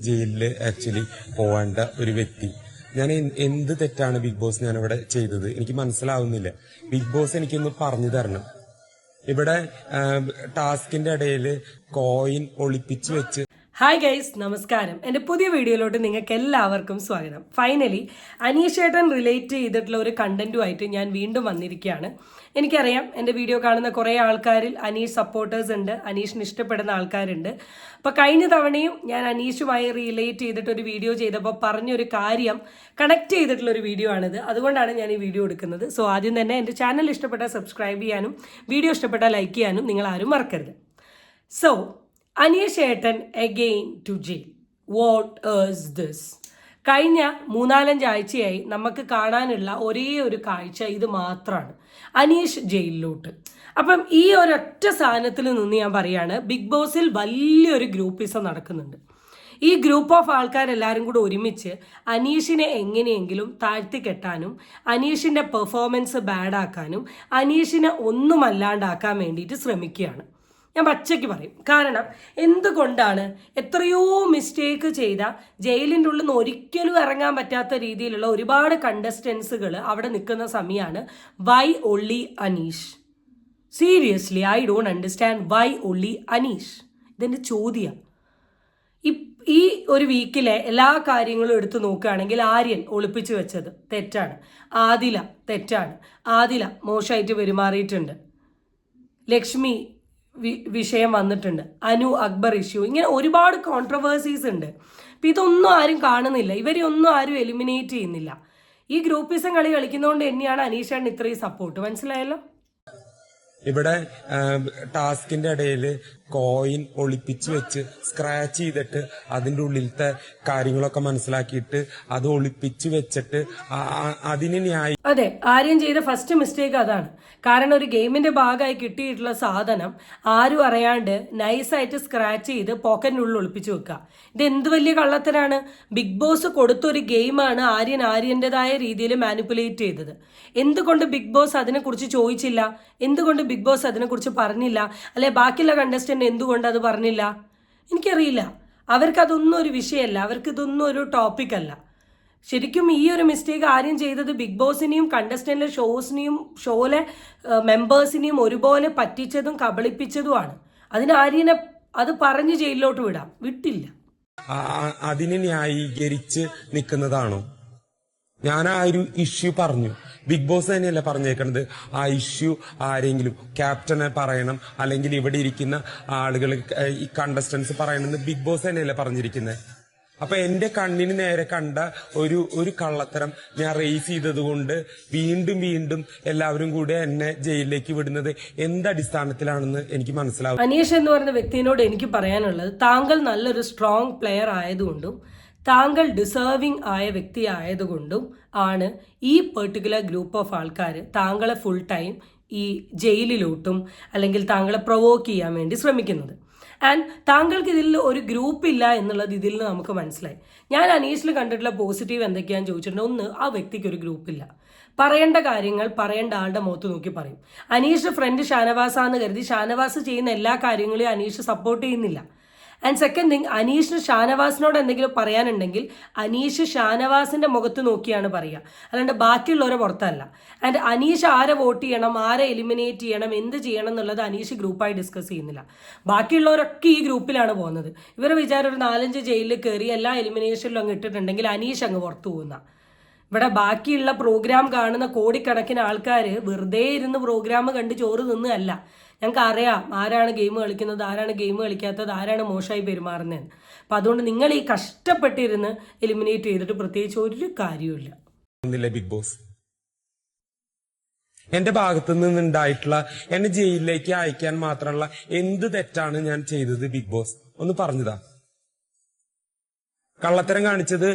ജയിലിൽ ആക്ച്വലി പോവേണ്ട ഒരു വ്യക്തി. ഞാൻ എന്ത് തെറ്റാണ് ബിഗ് ബോസ് ഞാൻ ഇവിടെ ചെയ്തത്? എനിക്ക് മനസ്സിലാവുന്നില്ല. ബിഗ് ബോസ് എനിക്കൊന്ന് പറഞ്ഞു തരണം. ഇവിടെ ടാസ്കിന്റെ ഇടയിൽ കോയിൻ ഒളിപ്പിച്ചു വെച്ച് ഹായ് ഗൈസ് നമസ്കാരം. എന്റെ പുതിയ വീഡിയോയിലോട്ട് നിങ്ങൾക്ക് എല്ലാവർക്കും സ്വാഗതം. ഫൈനലി അനീഷേട്ടൻ റിലേറ്റ് ചെയ്തിട്ടുള്ള ഒരു കണ്ടന്റുമായിട്ട് ഞാൻ വീണ്ടും വന്നിരിക്കുകയാണ്. എനിക്കറിയാം എന്റെ വീഡിയോ കാണുന്ന കുറേ ആൾക്കാരിൽ അനീഷ് സപ്പോർട്ടേഴ്സ് ഉണ്ട് അനീഷിന് ഇഷ്ടപ്പെടുന്ന ആൾക്കാരുണ്ട്. അപ്പോൾ കഴിഞ്ഞ തവണയും ഞാൻ അനീഷുമായി റിലേറ്റ് ചെയ്തിട്ടൊരു വീഡിയോ ചെയ്തപ്പോൾ പറഞ്ഞൊരു കാര്യം കണക്ട് ചെയ്തിട്ടുള്ള ഒരു വീഡിയോ ആണിത്. അതുകൊണ്ടാണ് ഞാൻ ഈ വീഡിയോ എടുക്കുന്നത്. സോ ആദ്യം തന്നെ എന്റെ ചാനൽ ഇഷ്ടപ്പെട്ടാൽ സബ്സ്ക്രൈബ് ചെയ്യാനും വീഡിയോ ഇഷ്ടപ്പെട്ടാൽ ലൈക്ക് ചെയ്യാനും നിങ്ങൾ ആരും മറക്കരുത്. സോ അനീഷ് ഏട്ടൻ again to jail what is this കഴിഞ്ഞ മൂന്നാലഞ്ച് ആഴ്ചയായി നമുക്ക് കാണാനുള്ള ഒരേ ഒരു കാഴ്ച ഇത് മാത്രമാണ് അനീഷ് ജയിലിലോട്ട്. അപ്പം ഈ ഒരൊറ്റ സാധനത്തിൽ നിന്ന് ഞാൻ പറയാണ് ബിഗ് ബോസിൽ വലിയൊരു ഗ്രൂപ്പിസം നടക്കുന്നുണ്ട്. ഈ ഗ്രൂപ്പ് ഓഫ് ആൾക്കാരെല്ലാവരും കൂടെ ഒരുമിച്ച് അനീഷിനെ എങ്ങനെയെങ്കിലും താഴ്ത്തി കെട്ടാനും അനീഷിന്റെ പെർഫോമൻസ് ബാഡാക്കാനും അനീഷിനെ ഒന്നുമല്ലാണ്ടാക്കാൻ വേണ്ടിയിട്ട് ശ്രമിക്കുകയാണ്. ഞാൻ പച്ചയ്ക്ക് പറയും. കാരണം എന്തുകൊണ്ടാണ് എത്രയോ മിസ്റ്റേക്ക് ചെയ്ത ജയിലിന്റെ ഉള്ളിൽ നിന്ന് ഒരിക്കലും ഇറങ്ങാൻ പറ്റാത്ത രീതിയിലുള്ള ഒരുപാട് കണ്ടസ്റ്റൻസുകൾ അവിടെ നിൽക്കുന്ന സമയമാണ് why only Aneesh. Seriously I don't understand why only Aneesh. ഇതെന്റെ ചോദ്യം. ഈ ഒരു വീക്കിലെ എല്ലാ കാര്യങ്ങളും എടുത്തു നോക്കുകയാണെങ്കിൽ ആര്യൻ ഒളിപ്പിച്ചു വെച്ചത് തെറ്റാണ്. ആദില തെറ്റാണ്. ആദില മോശമായിട്ട് പെരുമാറിയിട്ടുണ്ട്. ലക്ഷ്മി വിഷയം വന്നിട്ടുണ്ട്. അനു അക്ബർ ഇഷ്യൂ ഇങ്ങനെ ഒരുപാട് കോൺട്രവേഴ്സീസ് ഉണ്ട്. അപ്പം ഇതൊന്നും ആരും കാണുന്നില്ല. ഇവരെ ഒന്നും ആരും എലിമിനേറ്റ് ചെയ്യുന്നില്ല. ഈ ഗ്രൂപ്പിസം കളി കളിക്കുന്നതുകൊണ്ട് തന്നെയാണ് അനീഷാണ് ഇത്രയും സപ്പോർട്ട് മനസ്സിലായല്ലോ? ഇവിടെ ടാസ്കിന്റെ ഇടയിൽ കോയിൻ ഒളിപ്പിച്ച് വെച്ച് സ്ക്രാച്ച് ചെയ്തിട്ട് അതിന്റെ ഉള്ളിലത്തെ കാര്യങ്ങളൊക്കെ മനസ്സിലാക്കിയിട്ട് അത് ഒളിപ്പിച്ച് വെച്ചിട്ട് അതിന് ന്യായ അതെ ആര്യം ചെയ്ത ഫസ്റ്റ് മിസ്റ്റേക്ക് അതാണ്. കാരണം ഒരു ഗെയിമിന്റെ ഭാഗമായി കിട്ടിയിട്ടുള്ള സാധനം ആരും അറിയാണ്ട് നൈസായിട്ട് സ്ക്രാച്ച് ചെയ്ത് പോക്കറ്റിനുള്ളിൽ ഒളിപ്പിച്ചു വെക്കുക. ഇത് എന്ത് വലിയ കള്ളത്തരാണ്? ബിഗ് ബോസ് കൊടുത്തൊരു ഗെയിമാണ് ആര്യൻ ആര്യന്റെതായ രീതിയിൽ മാനിപ്പുലേറ്റ് ചെയ്തത്. എന്തുകൊണ്ട് ബിഗ് ബോസ് അതിനെക്കുറിച്ച് ചോദിച്ചില്ല? എന്തുകൊണ്ട് ബിഗ് ബോസ് അതിനെക്കുറിച്ച് പറഞ്ഞില്ല? അല്ലെ ബാക്കിയുള്ള കണ്ടസ്റ്റന്റ് എന്തുകൊണ്ട് അത് പറഞ്ഞില്ല? എനിക്കറിയില്ല. അവർക്കതൊന്നും ഒരു വിഷയമല്ല. അവർക്ക് ഇതൊന്നും ഒരു ടോപ്പിക് അല്ല. ശരിക്കും ഈ ഒരു മിസ്റ്റേക്ക് ആരും ചെയ്തത് ബിഗ് ബോസിനെയും കണ്ടസ്റ്റന്റിലെ ഷോസിനെയും ഷോയിലെ മെമ്പേഴ്സിനെയും ഒരുപോലെ പറ്റിച്ചതും കബളിപ്പിച്ചതുമാണ്. അതിന് ആര്യനെ അത് പറഞ്ഞ് ജയിലിലോട്ട് വിടാം. വിട്ടില്ല. അതിന് ന്യായീകരിച്ച് നിൽക്കുന്നതാണോ? ഞാൻ ആ ഒരു ഇഷ്യൂ പറഞ്ഞു. ബിഗ് ബോസ് തന്നെയല്ല പറഞ്ഞേക്കുന്നത് ആ ഇഷ്യൂ ആരെങ്കിലും ക്യാപ്റ്റനെ പറയണം അല്ലെങ്കിൽ ഇവിടെ ഇരിക്കുന്ന ആളുകൾ ഈ കണ്ടസ്റ്റൻസ് പറയണമെന്ന് ബിഗ് ബോസ് തന്നെയല്ല പറഞ്ഞിരിക്കുന്നത് അപ്പൊ എന്റെ കണ്ണിന് നേരെ കണ്ട ഒരു ഒരു കള്ളത്തരം ഞാൻ റേസ് ചെയ്തത് കൊണ്ട് വീണ്ടും വീണ്ടും എല്ലാവരും കൂടെ എന്നെ ജയിലിലേക്ക് വിടുന്നത് എന്തടിസ്ഥാനത്തിലാണെന്ന് എനിക്ക് മനസ്സിലാവും. അനീഷ് എന്ന് പറയുന്ന വ്യക്തിയോട് എനിക്ക് പറയാനുള്ളത് താങ്കൾ നല്ലൊരു സ്ട്രോങ് പ്ലെയർ ആയതുകൊണ്ടും താങ്കൾ ഡിസേർവിംഗ് ആയ വ്യക്തി ആയതുകൊണ്ടും ആണ് ഈ പെർട്ടിക്കുലർ ഗ്രൂപ്പ് ഓഫ് ആൾക്കാർ താങ്കളെ ഫുൾ ടൈം ഈ ജയിലിലോട്ടും അല്ലെങ്കിൽ താങ്കളെ പ്രൊവോക്ക് ചെയ്യാൻ വേണ്ടി ശ്രമിക്കുന്നത്. ആൻഡ് താങ്കൾക്ക് ഇതിൽ ഒരു ഗ്രൂപ്പ് ഇല്ല എന്നുള്ളത് ഇതിൽ നിന്ന് നമുക്ക് മനസ്സിലായി. ഞാൻ അനീഷിൽ കണ്ടിട്ടുള്ള പോസിറ്റീവ് എന്തൊക്കെയാണെന്ന് ചോദിച്ചിട്ടുണ്ടെങ്കിൽ ഒന്ന് ആ വ്യക്തിക്ക് ഒരു ഗ്രൂപ്പ് ഇല്ല. പറയേണ്ട കാര്യങ്ങൾ പറയേണ്ട ആളുടെ മുഖത്ത് നോക്കി പറയും. അനീഷ് ഫ്രണ്ട് ഷാനവാസാന്ന് കരുതി ഷാനവാസ് ചെയ്യുന്ന എല്ലാ കാര്യങ്ങളെയും അനീഷ് സപ്പോർട്ട് ചെയ്യുന്നില്ല. ആൻഡ് സെക്കൻഡ് തിങ് അനീഷിന് ഷാനവാസിനോട് എന്തെങ്കിലും പറയാനുണ്ടെങ്കിൽ അനീഷ് ഷാനവാസിന്റെ മുഖത്ത് നോക്കിയാണ് പറയുക. അല്ലാണ്ട് ബാക്കിയുള്ളവരെ പുറത്തല്ല. ആൻഡ് അനീഷ് ആരെ വോട്ട് ചെയ്യണം ആരെ എലിമിനേറ്റ് ചെയ്യണം എന്ത് ചെയ്യണം എന്നുള്ളത് അനീഷ് ഗ്രൂപ്പായി ഡിസ്കസ് ചെയ്യുന്നില്ല. ബാക്കിയുള്ളവരൊക്കെ ഈ ഗ്രൂപ്പിലാണ് പോകുന്നത്. ഇവരെ വിചാരം ഒരു നാലഞ്ച് ജയിലിൽ കയറി എല്ലാ എലിമിനേഷനിലും അങ്ങ് ഇട്ടിട്ടുണ്ടെങ്കിൽ അനീഷ് അങ്ങ് പുറത്തു പോകുന്ന. ഇവിടെ ബാക്കിയുള്ള പ്രോഗ്രാം കാണുന്ന കോടിക്കണക്കിന് ആൾക്കാർ വെറുതെ ഇരുന്ന് പ്രോഗ്രാം കണ്ട് ചോറ് തിന്നല്ല ഞങ്ങൾക്ക് അറിയാം ആരാണ് ഗെയിം കളിക്കുന്നത് ആരാണ് ഗെയിം കളിക്കാത്തത് ആരാണ് മോശമായി പെരുമാറുന്നത്. അപ്പം അതുകൊണ്ട് നിങ്ങൾ ഈ കഷ്ടപ്പെട്ടിരുന്ന് എലിമിനേറ്റ് ചെയ്തിട്ട് പ്രത്യേകിച്ച് ഒരു കാര്യമില്ല ബിഗ് ബോസ് എന്റെ ഭാഗത്തു നിന്നുണ്ടായിട്ടുള്ള എന്നെ ജയിലിലേക്ക് അയക്കാൻ മാത്രമുള്ള എന്ത് തെറ്റാണ് ഞാൻ ചെയ്തത് ബിഗ് ബോസ് ഒന്ന് പറഞ്ഞതാ. കള്ളത്തരം കാണിച്ചത്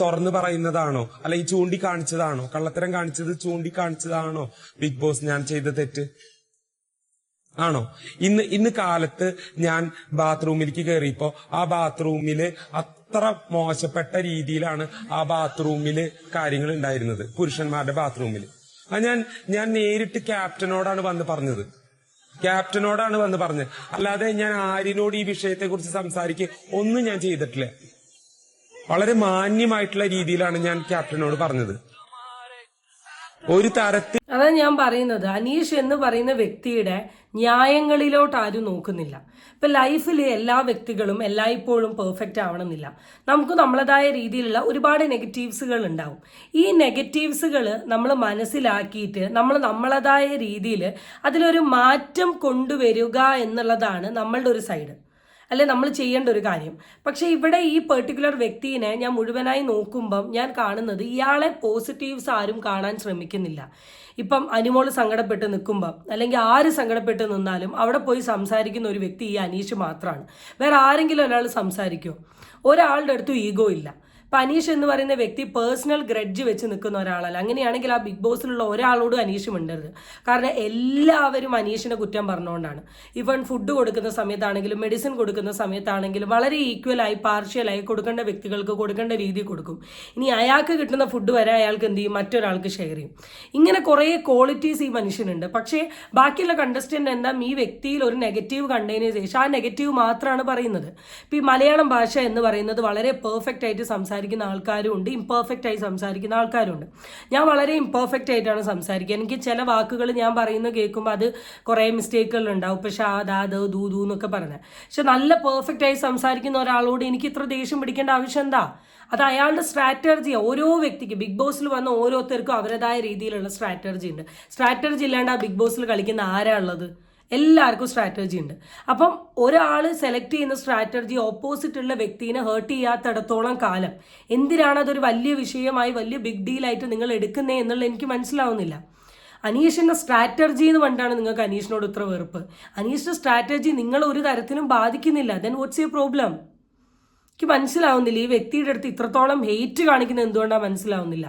തുറന്നു പറയുന്നതാണോ? അല്ലെങ്കിൽ ചൂണ്ടിക്കാണിച്ചതാണോ? കള്ളത്തരം കാണിച്ചത് ചൂണ്ടിക്കാണിച്ചതാണോ ബിഗ് ബോസ് ഞാൻ ചെയ്ത തെറ്റ്? ആണോ? ഇന്ന് ഇന്ന് കാലത്ത് ഞാൻ ബാത്റൂമിലേക്ക് കയറിയപ്പോ ആ ബാത്റൂമിൽ അത്ര മോശപ്പെട്ട രീതിയിലാണ് ആ ബാത്റൂമിൽ കാര്യങ്ങൾ ഉണ്ടായിരുന്നത് പുരുഷന്മാരുടെ ബാത്റൂമിൽ അത് ഞാൻ ഞാൻ നേരിട്ട് ക്യാപ്റ്റനോടാണ് വന്ന് പറഞ്ഞത്. ക്യാപ്റ്റനോടാണ് വന്ന് പറഞ്ഞത് അല്ലാതെ ഞാൻ ആരിനോട് ഈ വിഷയത്തെ കുറിച്ച് സംസാരിക്കുക ഒന്നും ഞാൻ ചെയ്തിട്ടില്ല. വളരെ മാന്യമായിട്ടുള്ള രീതിയിലാണ് ഞാൻ ക്യാപ്റ്റനോട് പറഞ്ഞത്. ഒരു തരത്തിൽ അതാ ഞാൻ പറയുന്നത്. അനീഷ് എന്ന് പറയുന്ന വ്യക്തിയുടെ ന്യായങ്ങളിലോട്ട് ആരും നോക്കുന്നില്ല. ഇപ്പൊ ലൈഫിൽ എല്ലാ വ്യക്തികളും എല്ലായ്പ്പോഴും പെർഫെക്റ്റ് ആവണമെന്നില്ല. നമുക്ക് നമ്മളതായ രീതിയിലുള്ള ഒരുപാട് നെഗറ്റീവ്സുകൾ ഉണ്ടാവും. ഈ നെഗറ്റീവ്സുകൾ നമ്മൾ മനസ്സിലാക്കിയിട്ട് നമ്മൾ നമ്മളതായ രീതിയിൽ അതിലൊരു മാറ്റം കൊണ്ടുവരിക എന്നുള്ളതാണ് നമ്മളുടെ ഒരു സൈഡ്. അല്ലെ നമ്മൾ ചെയ്യേണ്ട ഒരു കാര്യം. പക്ഷെ ഇവിടെ ഈ പെർട്ടിക്കുലർ വ്യക്തിയെ ഞാൻ മുഴുവനായി നോക്കുമ്പം ഞാൻ കാണുന്നത് ഇയാളെ പോസിറ്റീവ്സ് ആരും കാണാൻ ശ്രമിക്കുന്നില്ല. ഇപ്പം അനുമോൾ സങ്കടപ്പെട്ട് നിൽക്കുമ്പം അല്ലെങ്കിൽ ആര് സങ്കടപ്പെട്ട് നിന്നാലും അവിടെ പോയി സംസാരിക്കുന്ന ഒരു വ്യക്തി ഈ അനീഷ് മാത്രമാണ് വേറെ ആരെങ്കിലും ഒരാൾ സംസാരിക്കുമോ ഒരാളുടെ അടുത്തും ഈഗോ ഇല്ല. അനീഷ് എന്ന് പറയുന്ന വ്യക്തി പേഴ്സണൽ ഗ്രഡ്ജ് വെച്ച് നിൽക്കുന്ന ഒരാളല്ല. അങ്ങനെയാണെങ്കിൽ ആ ബിഗ് ബോസിലുള്ള ഒരാളോടും അനീഷ് മിണ്ടരുത്. കാരണം എല്ലാവരും അനീഷിനെ കുറ്റം പറഞ്ഞുകൊണ്ടാണ്. ഇവൻ ഫുഡ് കൊടുക്കുന്ന സമയത്താണെങ്കിലും മെഡിസിൻ കൊടുക്കുന്ന സമയത്താണെങ്കിലും വളരെ ഈക്വലായി പാർഷ്യലായി കൊടുക്കേണ്ട വ്യക്തികൾക്ക് കൊടുക്കേണ്ട രീതി കൊടുക്കും. ഇനി അയാൾക്ക് കിട്ടുന്ന ഫുഡ് വരെ അയാൾക്ക് എന്ത് ചെയ്യും? മറ്റൊരാൾക്ക് ഷെയർ ചെയ്യും. ഇങ്ങനെ കുറേ ക്വാളിറ്റീസ് ഈ മനുഷ്യനുണ്ട്. പക്ഷേ ബാക്കിയുള്ള കണ്ടസ്റ്റന്റ് എന്താ? ഈ വ്യക്തിയിൽ ഒരു നെഗറ്റീവ് കണ്ടതിന് ശേഷം ആ നെഗറ്റീവ് മാത്രമാണ് പറയുന്നത്. ഇപ്പം ഈ മലയാളം ഭാഷ എന്ന് പറയുന്നത് വളരെ പെർഫെക്റ്റ് ആയിട്ട് സംസാരിക്കുന്ന ആൾക്കാരും ഉണ്ട് ഇംപെർഫെക്റ്റ് ആയി സംസാരിക്കുന്ന ആൾക്കാരും ഉണ്ട് ഞാൻ വളരെ ഇംപെർഫെക്റ്റ് ആയിട്ടാണ് സംസാരിക്കുക. എനിക്ക് ചില വാക്കുകൾ ഞാൻ പറയുന്നത് കേൾക്കുമ്പോൾ അത് കുറേ മിസ്റ്റേക്കുകൾ ഉണ്ടാവും പക്ഷെ ആ ദാ ദ ദൂ ദൂ എന്നൊക്കെ പറഞ്ഞത് പക്ഷെ നല്ല പെർഫെക്റ്റ് ആയി സംസാരിക്കുന്ന ഒരാളോട് എനിക്ക് ഇത്ര ദേഷ്യം പിടിക്കേണ്ട ആവശ്യം എന്താ? അത് അയാളുടെ സ്ട്രാറ്റജി ഓരോ വ്യക്തിക്ക് ബിഗ് ബോസിൽ വന്ന ഓരോരുത്തർക്കും അവരുടേതായ രീതിയിലുള്ള സ്ട്രാറ്റർജി ഉണ്ട്. സ്ട്രാറ്റർജി ഇല്ലാണ്ട് ആ ബിഗ് ബോസിൽ കളിക്കുന്ന ആരാ ഉള്ളത്? എല്ലാവർക്കും സ്ട്രാറ്റജി ഉണ്ട്. അപ്പം ഒരാൾ സെലക്ട് ചെയ്യുന്ന സ്ട്രാറ്റജി ഓപ്പോസിറ്റ് ഉള്ള വ്യക്തിനെ ഹേർട്ട് ചെയ്യാത്തിടത്തോളം കാലം എന്തിനാണ് അതൊരു വലിയ വിഷയമായി വലിയ ബിഗ് ഡീലായിട്ട് നിങ്ങൾ എടുക്കുന്നേ എന്നുള്ളത് എനിക്ക് മനസ്സിലാവുന്നില്ല. അനീഷിന്റെ സ്ട്രാറ്റജി എന്ന് പറഞ്ഞിട്ടാണ് നിങ്ങൾക്ക് അനീഷിനോട് ഇത്ര വെറുപ്പ്. അനീഷിന്റെ സ്ട്രാറ്റജി നിങ്ങൾ ഒരു തരത്തിലും ബാധിക്കുന്നില്ല. ദെൻ വാട്ട്സ് യു പ്രോബ്ലം എനിക്ക് മനസ്സിലാവുന്നില്ല. ഈ വ്യക്തിയുടെ അടുത്ത് ഇത്രത്തോളം ഹെയ്റ്റ് കാണിക്കുന്നത് എന്തുകൊണ്ടാണ് മനസ്സിലാവുന്നില്ല?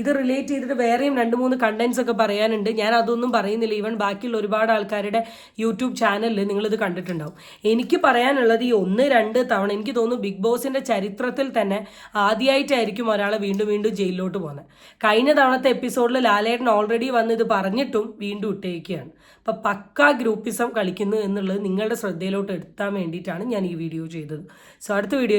ഇത് റിലേറ്റ് ചെയ്തിട്ട് വേറെയും രണ്ട് മൂന്ന് കണ്ടന്റ്സ് ഒക്കെ പറയാനുണ്ട്. ഞാൻ അതൊന്നും പറയുന്നില്ല. ഈവൻ ബാക്കിയുള്ള ഒരുപാട് ആൾക്കാരുടെ യൂട്യൂബ് ചാനലിൽ നിങ്ങളിത് കണ്ടിട്ടുണ്ടാവും. എനിക്ക് പറയാനുള്ളത് ഈ ഒന്ന് രണ്ട് തവണ എനിക്ക് തോന്നുന്നു ബിഗ് ബോസിന്റെ ചരിത്രത്തിൽ തന്നെ ആദ്യമായിട്ടായിരിക്കും ഒരാളെ വീണ്ടും വീണ്ടും ജയിലിലോട്ട് പോകുന്നത്. കഴിഞ്ഞ തവണത്തെ എപ്പിസോഡിൽ ലാലേട്ടൻ ഓൾറെഡി വന്ന് ഇത് പറഞ്ഞിട്ടും വീണ്ടും ഇട്ടേക്കുകയാണ്. അപ്പം പക്ക ഗ്രൂപ്പിസം കളിക്കുന്നു എന്നുള്ളത് നിങ്ങളുടെ ശ്രദ്ധയിലോട്ട് എടുത്താൻ വേണ്ടിയിട്ടാണ് ഞാൻ ഈ വീഡിയോ ചെയ്തത്. സോ അടുത്ത വീഡിയോ